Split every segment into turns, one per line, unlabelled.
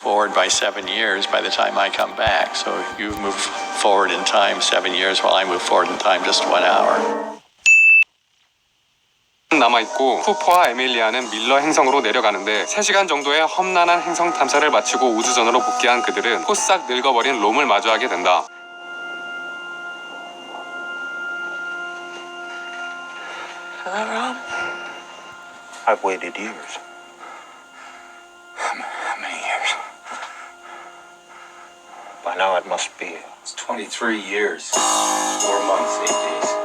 forward by seven years by the time I come back. So you move forward in time seven years while I move forward in time just one hour.
남아있고 쿠퍼와 에밀리아는 밀러 행성으로 내려가는데 3시간 정도의 험난한 행성 탐사를 마치고 우주선으로 복귀한 그들은 포싹 늙어버린 롬을 마주하게 된다.
I've waited years. By now it must be.
It's 23 years, 4 months, 8 days.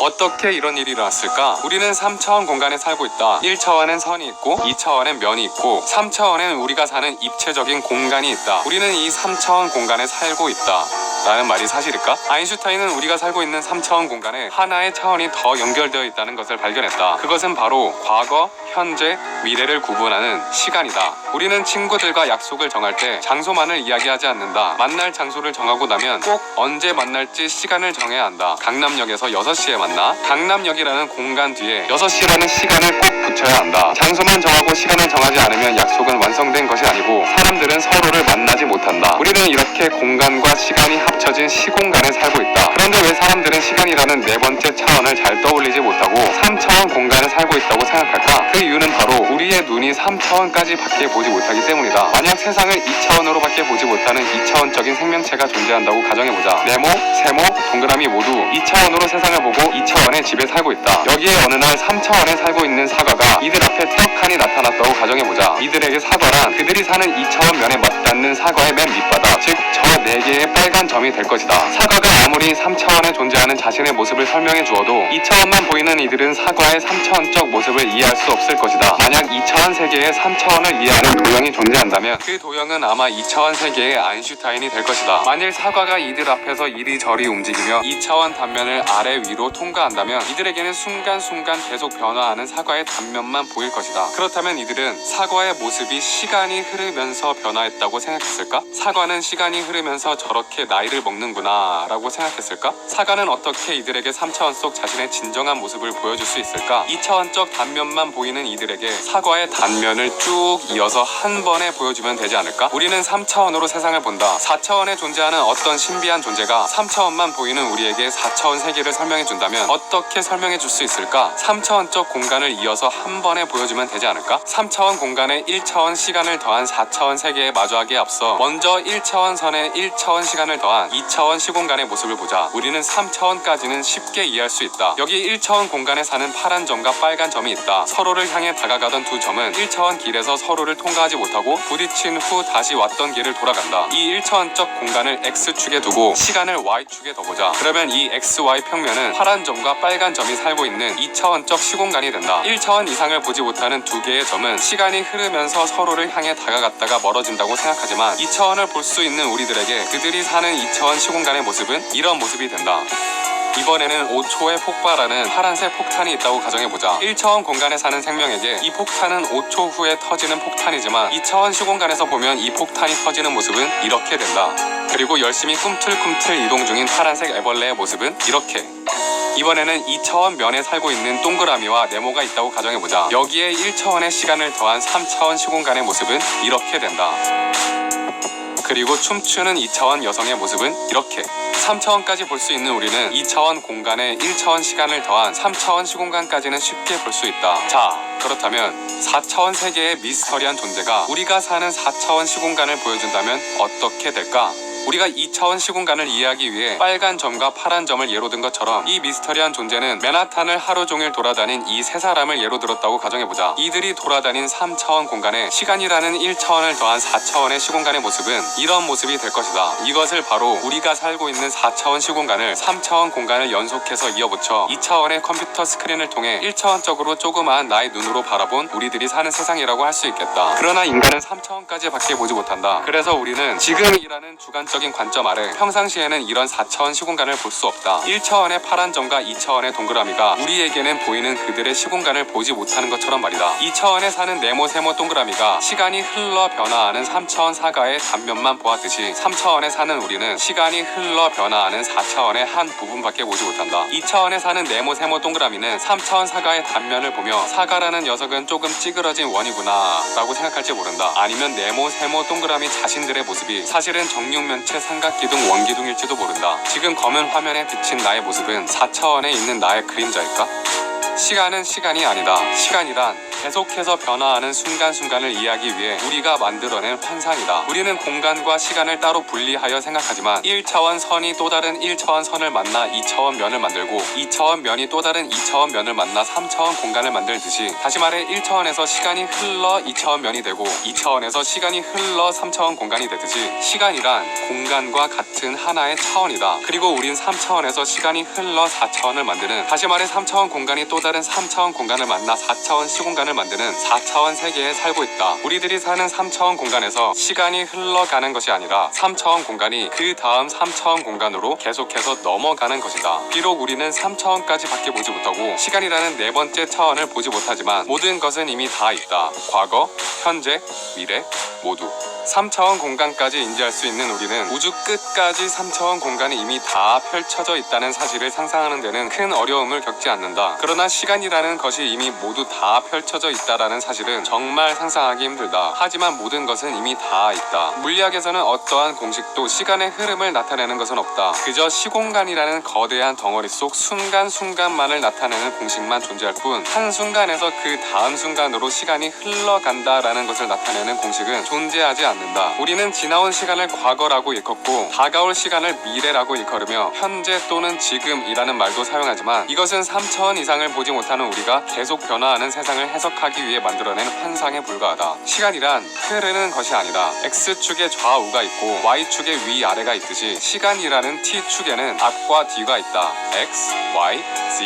어떻게 이런 일이 일어났을까? 우리는 3차원 공간에 살고 있다. 1차원엔 선이 있고 2차원엔 면이 있고 3차원엔 우리가 사는 입체적인 공간이 있다. 우리는 이 3차원 공간에 살고 있다. 라는 말이 사실일까? 아인슈타인은 우리가 살고 있는 3차원 공간에 하나의 차원이 더 연결되어 있다는 것을 발견했다. 그것은 바로 과거, 현재, 미래를 구분하는 시간이다. 우리는 친구들과 약속을 정할 때 장소만을 이야기하지 않는다. 만날 장소를 정하고 나면 꼭 언제 만날지 시간을 정해야 한다. 강남역에서 6시에 만나. 강남역이라는 공간 뒤에 6시라는 시간을 꼭 붙여야 한다. 장소만 정하고 시간을 정하지 않으면 약속은 완성된 것이 아니고 사람들은 서로를 만나지 못한다. 우리는 이렇게 공간과 시간이 합쳐진 시공간에 살고 있다. 그런데 왜 사람들은 시간이라는 네 번째 차원을 잘 떠올리지 못하고 3차원 공간에 살고 있다고 생각할까? 그 이유는 바로 우리의 눈이 3차원까지 밖에 보지 못하기 때문이다. 만약 세상을 2차원으로 밖에 보지 못하는 2차원적인 생명체가 존재한다고 가정해보자. 네모, 세모, 동그라미 모두 2차원으로 세상을 보고 2차원의 집에 살고 있다. 여기에 어느 날 3차원에 살고 있는 사과가 이들 앞에 떡하니 나타났다고 가정해보자. 이들에게 사과란 그들이 사는 2차원 면에 맞닿는 사과의 맨 밑바닥, 즉 저네 개의 빨간 점이 될 것이다. 사과가 아무리 3차원에 존재하는 자신의 모습을 설명해 주어도 2차원만 보이는 이들은 사과의 3차원적 모습을 이해할 수 없을 것이다. 만약 2차원 세계에 3차원을 이해하는 도형이 존재한다면 그 도형은 아마 2차원 세계의 아인슈타인이 될 것이다. 만일 사과가 이들 앞에서 이리저리 움직이며 2차원 단면을 아래 위로 통과한다면 이들에게는 순간순간 계속 변화하는 사과의 단면만 보일 것이다. 그렇다면 이들은 사과의 모습이 시간이 흐르면서 변화했다고 생각했을까? 사과는 시간이 흐르 면서 저렇게 나이를 먹는구나 라고 생각했을까? 사과는 어떻게 이들에게 3차원 속 자신의 진정한 모습을 보여줄 수 있을까? 2차원적 단면만 보이는 이들에게 사과의 단면을 쭉 이어서 한 번에 보여주면 되지 않을까? 우리는 3차원으로 세상을 본다. 4차원에 존재하는 어떤 신비한 존재가 3차원만 보이는 우리에게 4차원 세계를 설명해 준다면 어떻게 설명해 줄 수 있을까? 3차원적 공간을 이어서 한 번에 보여주면 되지 않을까? 3차원 공간에 1차원 시간을 더한 4차원 세계에 마주하기에 앞서 먼저 1차원 선에 1차원 시간을 더한 2차원 시공간의 모습을 보자. 우리는 3차원까지는 쉽게 이해할 수 있다. 여기 1차원 공간에 사는 파란 점과 빨간 점이 있다. 서로를 향해 다가가던 두 점은 1차원 길에서 서로를 통과하지 못하고 부딪힌 후 다시 왔던 길을 돌아간다. 이 1차원적 공간을 X축에 두고 시간을 Y축에 둬보자. 그러면 이 XY 평면은 파란 점과 빨간 점이 살고 있는 2차원적 시공간이 된다. 1차원 이상을 보지 못하는 두 개의 점은 시간이 흐르면서 서로를 향해 다가갔다가 멀어진다고 생각하지만 2차원을 볼 수 있는 우리들 에게 그들이 사는 2차원 시공간의 모습은 이런 모습이 된다. 이번에는 5초의 폭발하는 파란색 폭탄이 있다고 가정해보자. 1차원 공간에 사는 생명에게 이 폭탄은 5초 후에 터지는 폭탄이지만 2차원 시공간에서 보면 이 폭탄이 터지는 모습은 이렇게 된다. 그리고 열심히 꿈틀꿈틀 이동 중인 파란색 애벌레의 모습은 이렇게. 이번에는 2차원 면에 살고 있는 동그라미와 네모가 있다고 가정해보자. 여기에 1차원의 시간을 더한 3차원 시공간의 모습은 이렇게 된다. 그리고 춤추는 2차원 여성의 모습은 이렇게 3차원까지 볼 수 있는 우리는 2차원 공간에 1차원 시간을 더한 3차원 시공간까지는 쉽게 볼 수 있다. 자, 그렇다면 4차원 세계의 미스터리한 존재가 우리가 사는 4차원 시공간을 보여준다면 어떻게 될까? 우리가 2차원 시공간을 이해하기 위해 빨간 점과 파란 점을 예로 든 것처럼 이 미스터리한 존재는 맨하탄을 하루 종일 돌아다닌 이 세 사람을 예로 들었다고 가정해보자. 이들이 돌아다닌 3차원 공간에 시간이라는 1차원을 더한 4차원의 시공간의 모습은 이런 모습이 될 것이다. 이것을 바로 우리가 살고 있는 4차원 시공간을 3차원 공간을 연속해서 이어붙여 2차원의 컴퓨터 스크린을 통해 1차원적으로 조그마한 나의 눈으로 바라본 우리들이 사는 세상이라고 할 수 있겠다. 그러나 인간은 3차원까지 밖에 보지 못한다. 그래서 우리는 지금이라는 주관적 과학적인 관점 아래 평상시에는 이런 4차원 시공간을 볼 수 없다. 1차원의 파란 점과 2차원의 동그라미가 우리에게는 보이는 그들의 시공간을 보지 못하는 것처럼 말이다. 2차원에 사는 네모 세모 동그라미가 시간이 흘러 변화하는 3차원 사가의 단면만 보았듯이 3차원에 사는 우리는 시간이 흘러 변화하는 4차원의 한 부분밖에 보지 못한다. 2차원에 사는 네모 세모 동그라미는 3차원 사가의 단면을 보며 사가라는 녀석은 조금 찌그러진 원이구나 라고 생각할지 모른다. 아니면 네모 세모 동그라미 자신들의 모습이 사실은 정육면 체 삼각기둥 원기둥일지도 모른다. 지금 검은 화면에 비친 나의 모습은 4차원에 있는 나의 그림자일까? 시간은 시간이 아니다. 시간이란 계속해서 변화하는 순간순간을 이해하기 위해 우리가 만들어낸 환상이다. 우리는 공간과 시간을 따로 분리하여 생각하지만 1차원 선이 또 다른 1차원 선을 만나 2차원 면을 만들고 2차원 면이 또 다른 2차원 면을 만나 3차원 공간을 만들듯이 다시 말해 1차원에서 시간이 흘러 2차원 면이 되고 2차원에서 시간이 흘러 3차원 공간이 되듯이 시간이란 공간과 같은 하나의 차원이다. 그리고 우린 3차원에서 시간이 흘러 4차원을 만드는 다시 말해 3차원 공간이 또 다른 3차원 공간을 만나 4차원 시 공간을 만드는 4차원 세계에 살고 있다. 우리들이 사는 3차원 공간에서 시간이 흘러가는 것이 아니라 3차원 공간이 그 다음 3차원 공간으로 계속해서 넘어가는 것이다. 비록 우리는 3차원까지 밖에 보지 못하고 시간이라는 네 번째 차원을 보지 못하지만 모든 것은 이미 다 있다. 과거, 현재, 미래 모두. 3차원 공간까지 인지할 수 있는 우리는 우주 끝까지 3차원 공간이 이미 다 펼쳐져 있다는 사실을 상상하는 데는 큰 어려움을 겪지 않는다. 그러나 시간이라는 것이 이미 모두 다 펼쳐져 있다라는 사실은 정말 상상하기 힘들다. 하지만 모든 것은 이미 다 있다. 물리학에서는 어떠한 공식도 시간의 흐름을 나타내는 것은 없다. 그저 시공간이라는 거대한 덩어리 속 순간순간만을 나타내는 공식만 존재할 뿐 한순간에서 그 다음 순간으로 시간이 흘러간다라는 것을 나타내는 공식은 존재하지 않는다. 우리는 지나온 시간을 과거라고 일컫고 다가올 시간을 미래라고 일컬으며 현재 또는 지금이라는 말도 사용하지만 이것은 3차원 이상을 보지 못하는 우리가 계속 변화하는 세상을 해석 하기 위해 만들어낸 환상에 불과하다. 시간이란 흐르는 것이 아니다. X축에 좌우가 있고 Y축에 위아래가 있듯이 시간이라는 T축에는 앞과 뒤가 있다. X, Y, Z,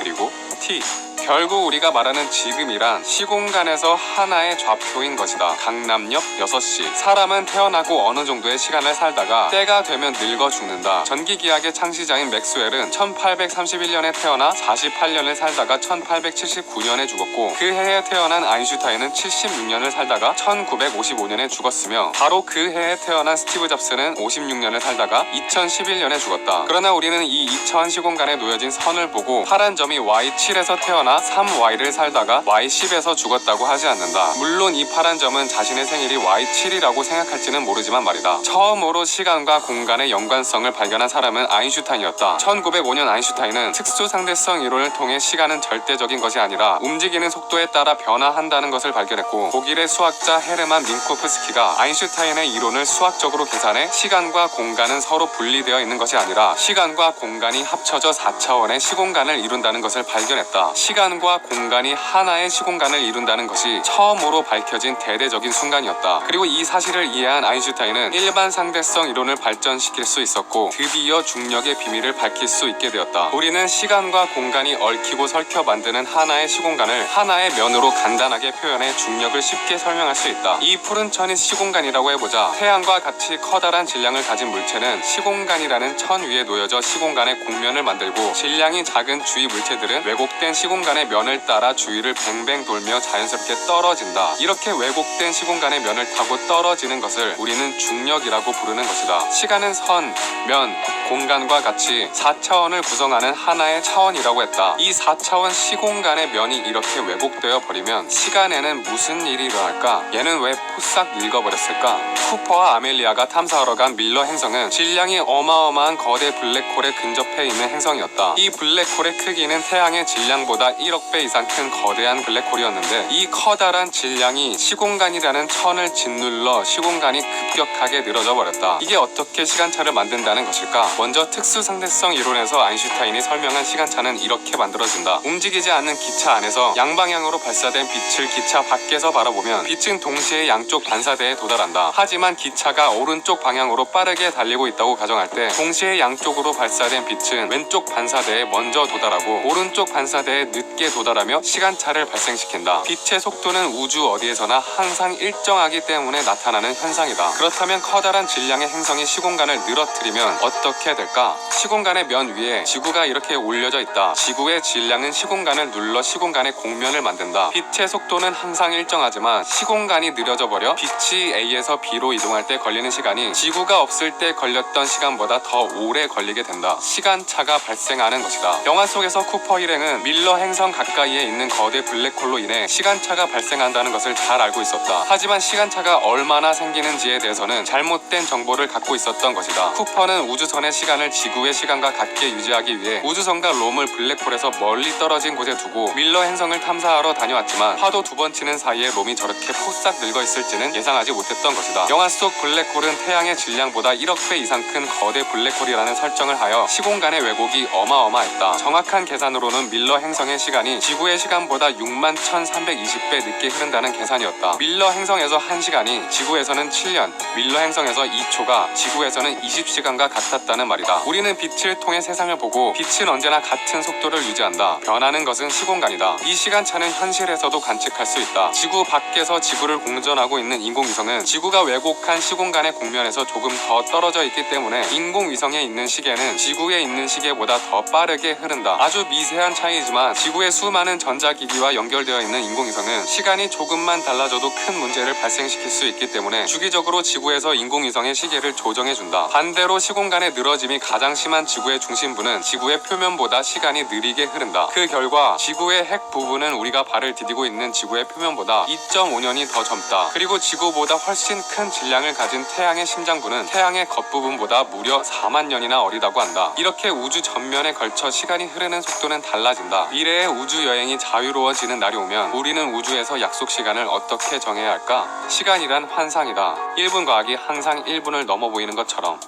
그리고 T. 결국 우리가 말하는 지금이란 시공간에서 하나의 좌표인 것이다. 강남역 6시. 사람은 태어나고 어느 정도의 시간을 살다가 때가 되면 늙어 죽는다. 전기기학의 창시자인 맥스웰은 1831년에 태어나 48년을 살다가 1879년에 죽었고 그 해에 태어난 아인슈타인은 76년을 살다가 1955년에 죽었으며 바로 그 해에 태어난 스티브 잡스는 56년을 살다가 2011년에 죽었다. 그러나 우리는 이 2차원 시공간에 놓여진 선을 보고 파란 점이 Y7에서 태어나 3Y를 살다가 Y10에서 죽었다고 하지 않는다. 물론 이 파란 점은 자신의 생일이 Y7이라고 생각할지는 모르지만 말이다. 처음으로 시간과 공간의 연관성을 발견한 사람은 아인슈타인이었다. 1905년 아인슈타인은 특수 상대성 이론을 통해 시간은 절대적인 것이 아니라 움직이는 속도에 따라 변화한다는 것을 발견했고 독일의 수학자 헤르만 민코프스키가 아인슈타인의 이론을 수학적으로 계산해 시간과 공간은 서로 분리되어 있는 것이 아니라 시간과 공간이 합쳐져 4차원의 시공간을 이룬다는 것을 발견했다. 시간 과 공간이 하나의 시공간을 이룬다는 것이 처음으로 밝혀진 대대적인 순간이었다. 그리고 이 사실을 이해한 아인슈타인은 일반 상대성 이론을 발전시킬 수 있었고 드디어 중력의 비밀을 밝힐 수 있게 되었다. 우리는 시간과 공간이 얽히고 설켜 만드는 하나의 시공간을 하나의 면으로 간단하게 표현해 중력을 쉽게 설명할 수 있다. 이 푸른 천이 시공간이라고 해보자 태양과 같이 커다란 질량을 가진 물체는 시공간이라는 천 위에 놓여져 시공간의 공면을 만들고 질량이 작은 주위 물체들은 왜곡된 시공간 의 면을 따라 주위를 뱅뱅 돌며 자연스럽게 떨어진다. 이렇게 왜곡된 시공간의 면을 타고 떨어지는 것을 우리는 중력이라고 부르는 것이다. 시간은 선, 면, 공간과 같이 4차원을 구성하는 하나의 차원이라고 했다. 이 4차원 시공간의 면이 이렇게 왜곡되어 버리면 시간에는 무슨 일이 일어날까? 얘는 왜 포싹 늙어버렸을까? 쿠퍼와 아멜리아가 탐사하러 간 밀러 행성은 질량이 어마어마한 거대 블랙홀에 근접해 있는 행성이었다. 이 블랙홀의 크기는 태양의 질량보다 1억 배 이상 큰 거대한 블랙홀이었는데 이 커다란 질량이 시공간이라는 천을 짓눌러 시공간이 급격하게 늘어져 버렸다. 이게 어떻게 시간차를 만든다는 것일까? 먼저 특수 상대성 이론에서 아인슈타인이 설명한 시간차는 이렇게 만들어진다. 움직이지 않는 기차 안에서 양방향으로 발사된 빛을 기차 밖에서 바라보면 빛은 동시에 양쪽 반사대에 도달한다. 하지만 기차가 오른쪽 방향으로 빠르게 달리고 있다고 가정할 때 동시에 양쪽으로 발사된 빛은 왼쪽 반사대에 먼저 도달하고 오른쪽 반사대에 늦 늦게 도달하며 시간차를 발생시킨다. 빛의 속도는 우주 어디에서나 항상 일정하기 때문에 나타나는 현상이다. 그렇다면 커다란 질량의 행성이 시공간을 늘어뜨리면 어떻게 될까? 시공간의 면 위에 지구가 이렇게 올려져 있다. 지구의 질량은 시공간을 눌러 시공간의 공면을 만든다. 빛의 속도는 항상 일정하지만 시공간이 느려져 버려 빛이 A에서 B로 이동할 때 걸리는 시간이 지구가 없을 때 걸렸던 시간보다 더 오래 걸리게 된다. 시간차가 발생하는 것이다. 영화 속에서 쿠퍼 일행은 밀러 행성 가까이에 있는 거대 블랙홀로 인해 시간차가 발생한다는 것을 잘 알고 있었다. 하지만 시간차가 얼마나 생기는지에 대해서는 잘못된 정보를 갖고 있었던 것이다. 쿠퍼는 우주선의 시간을 지구의 시간과 같게 유지하기 위해 우주선과 롬을 블랙홀에서 멀리 떨어진 곳에 두고 밀러 행성을 탐사하러 다녀왔지만 파도 두 번 치는 사이에 롬이 저렇게 포싹 늙어 있을지는 예상하지 못했던 것이다. 영화 속 블랙홀은 태양의 질량보다 1억 배 이상 큰 거대 블랙홀이라는 설정을 하여 시공간의 왜곡이 어마어마했다. 정확한 계산으로는 밀러 행성의 시간이 지구의 시간보다 6만 1320배 늦게 흐른다는 계산이었다. 밀러 행성에서 1시간이 지구에서는 7년, 밀러 행성에서 2초가 지구에서는 20시간과 같았다는 말이다. 우리는 빛을 통해 세상을 보고 빛은 언제나 같은 속도를 유지한다. 변하는 것은 시공간이다. 이 시간차는 현실에서도 관측할 수 있다. 지구 밖에서 지구를 공전하고 있는 인공위성은 지구가 왜곡한 시공간의 공면에서 조금 더 떨어져 있기 때문에 인공위성에 있는 시계는 지구에 있는 시계보다 더 빠르게 흐른다. 아주 미세한 차이지만 지구의 수많은 전자기기와 연결되어 있는 인공위성은 시간이 조금만 달라져도 큰 문제를 발생시킬 수 있기 때문에 주기적으로 지구에서 인공위성의 시계를 조정해준다. 반대로 시공간의 늘 어짐이 가장 심한 지구의 중심부는 지구의 표면보다 시간이 느리게 흐른다. 그 결과 지구의 핵 부분은 우리가 발을 디디고 있는 지구의 표면보다 2.5년이 더 젊다. 그리고 지구보다 훨씬 큰 질량을 가진 태양의 심장부는 태양의 겉부분보다 무려 4만 년이나 어리다고 한다. 이렇게 우주 전면에 걸쳐 시간이 흐르는 속도는 달라진다. 미래의 우주 여행이 자유로워지는 날이 오면 우리는 우주에서 약속 시간을 어떻게 정해야 할까? 시간이란 환상이다. 1분 과학이 항상 1분을 넘어 보이는 것처럼